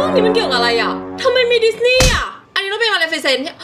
รื่องนี้มันเกี่ยวกับอะไรอะทำไมมีดิสนีย์อะ อันนี้ต้องเป็นอะไรเฟเซนเนี่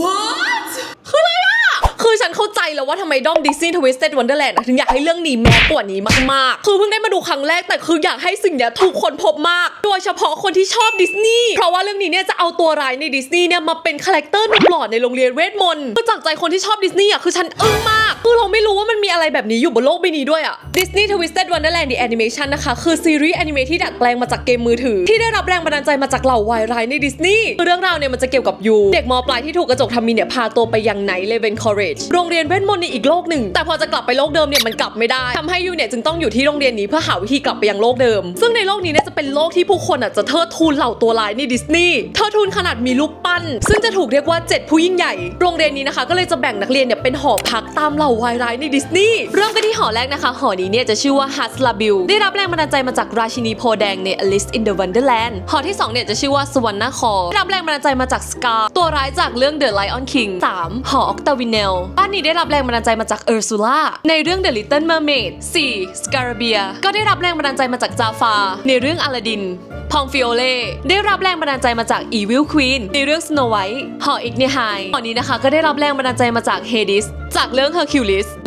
What คืออะไรอะ คือฉันเข้าใจแล้วว่าทำไมด้อมดิสนีย์ทวิสเต็ดวันเดอร์แลนด์ถึงอยากให้เรื่องนี้แมสกว่านี้มากๆ คือเพิ่งได้มาดูครั้งแรกแต่คืออยากให้สิ่งเนี้ยถูกคนพบมาก โดยเฉพาะคนที่ชอบดิสนีย์ เพราะว่าเรื่องนี้เนี่ยจะเอาตัวร้ายในดิสนีย์เนี่ยมาเป็นคาแรคเตอร์หนุ่มหล่อในโรงเรียนเวทมนต์คือจากใจคนที่ชอบดิสนีย์อะคือฉันอึ้งมาก คือเราไม่รู้ว่ามันมีอะไรแบบนี้อยู่บนโลกใบนี้ด้วยอะ Disney Twisted Wonderland The Animation นะคะ คือซีรีส์แอนิเมะที่ดัดแปลงมาจากเกมมือถือ ที่ได้รับแรงบันดาลใจมาจากเหล่าวายร้ายในดิสนีย์คือเรื่องราวเนี่ยมันจะเกี่ยวกับยูเด็กมปลายที่ถูกกระจกทำมินเนี่ยพาตัวไปยังไนเลเวนคอร์เรจโรงเรียนเวทมนต์ในอีกโลกหนึ่ง แต่พอจะกลับไปโลกเดิมเนี่ยมันกลับไม่ได้ทำให้ยูเนี่ยจึงต้องอยู่ที่โรงเรียนนี้เพื่อหาวิธีกลับไปยังโลกเดิม ซึ่งในโลกนี้เนี่ยจะเป็นโลกที่ผู้คนอะจะเทิดทูนเหล่าตัวร้ายในดิสนีย์เทิดทูนขนาดมีรูปปั้น ซึ่งจะถูกเรียกว่าเจ็ดผู้ยิ่งใหญ่ โรงเรียนนี้นะคะก็เลยจะแบ่งนักเรียนเนี่ยเป็นหอพักตามเหล่าวายร้ายในดิสนีย์เริ่มกันที่หอแรกนะคะ หอนี้เนี่ยจะชื่อว่าฮัสลาบิลได้รับแรงบันดาลใจมาจากราชินีโพแดงใน Alice in the Wonderland หอที่ 2 เนี่ยจะชื่อว่าสวรรณคอได้รับแรงบันดาลใจมาจากสกาตัวร้ายจากเรื่อง The Lion King 3. หอออกตาวินเนลบ้านนี้ได้รับแรงบันดาลใจมาจากเออร์ซูล่าในเรื่อง The Little Mermaid 4. สการาเบียก็ได้รับแรงบันดาลใจมาจากจาฟาในเรื่องอลาดินพองฟิโอเล่ได้รับแรงบันดาลใจมาจาก Evil Queen ในเรื่อง Snow White หออีกเนไฮหอนี้นะคะก็ได้รับแรงบันดาลใจมาจาก Hades จากเรื่อง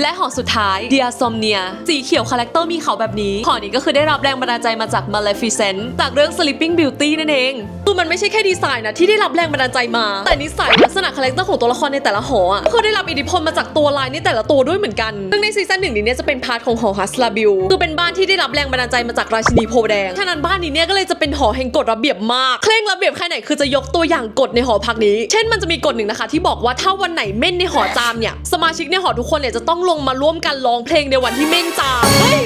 และหอสุดท้าย Diasomnia สีเขียวคาแรคเตอร์มีเขาแบบนี้ หอนี้ก็คือได้รับแรงบันดาลใจมาจาก Maleficent จากเรื่อง Sleeping Beauty นั่นเองคือมันไม่ใช่แค่ดีไซน์นะที่ได้รับแรงบันดาลใจมา แต่นิสัยลักษณะคาแรคเตอร์ของตัวละครในแต่ละหออะคือได้รับอิทธิพลมาจากตัวลายในแต่ละตัวด้วยเหมือนกัน ซึ่งในซีซั่นหนึ่งนี้เนี่ยจะเป็นพาร์ทของหอฮัสลาบิลคือเป็นบ้านที่ได้รับแรงบันดาลใจมาจากราชินีโพแดงฉะนั้นบ้านนี้เนี่ยก็เลยจะเป็นหอแห่งกฎระเบียบมากเคร่งระเบียบแค่ไหนคือจะยกตัวอย่างกฎในหอพักนี้ เช่นมันจะมีกฎหนึ่งนะคะ ที่บอกว่าถ้าวันไหนเม่นในหอจามเนี่ยสมาชิกในหอทุกคนเนี่ยจะต้องลงมาร่วมกันร้องเพลงในวันที่เม่นจามเฮ้ย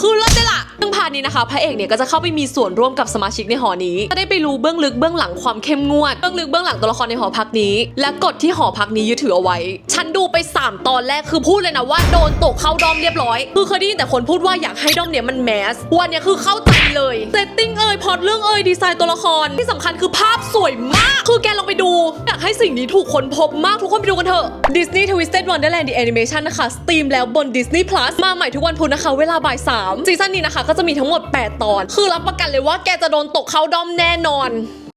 คือเลิศเลยล่ะซึ่งพาร์ทนี้นะคะพระเอกเนี่ยก็จะเข้าไปมีส่วนร่วมกับสมาชิกในหอนี้จะได้ไปรู้เบื้องลึกเบื้องหลังความเข้มงวดเบื้องลึกเบื้องหลังตัวละครในหอพักนี้ และกฎที่หอพักนี้ยึดถือเอาไว้ ฉันดูไป 3 ตอนแรกคือพูดเลยนะว่าโดนตกเข้าดอมเรียบร้อย คือเคยได้ยินแต่คนพูดว่าอยากให้ดอมเนี่ยมันแมสวันเนี้ยคือเข้าใจเลยเซตติ้งเอ่ยพอตเรื่องเอ่ยดีไซน์ตัวละครที่สำคัญคือภาพสวยมากคือแกลองไปดู อยากให้สิ่งนี้ถูกค้นพบมากทุกคนไปดูกันเถอะ Disney Twisted Wonderland The Animation นะคะ สตรีมแล้วบน Disney Plus มาใหม่ทุกวันพุธนะคะ เวลาบ่ายสามซีซั่นนี้นะคะ ก็จะมีทั้งหมด 8 ตอน คือรับประกันเลยว่าแกจะโดนตกเข้าด้อมแน่นอน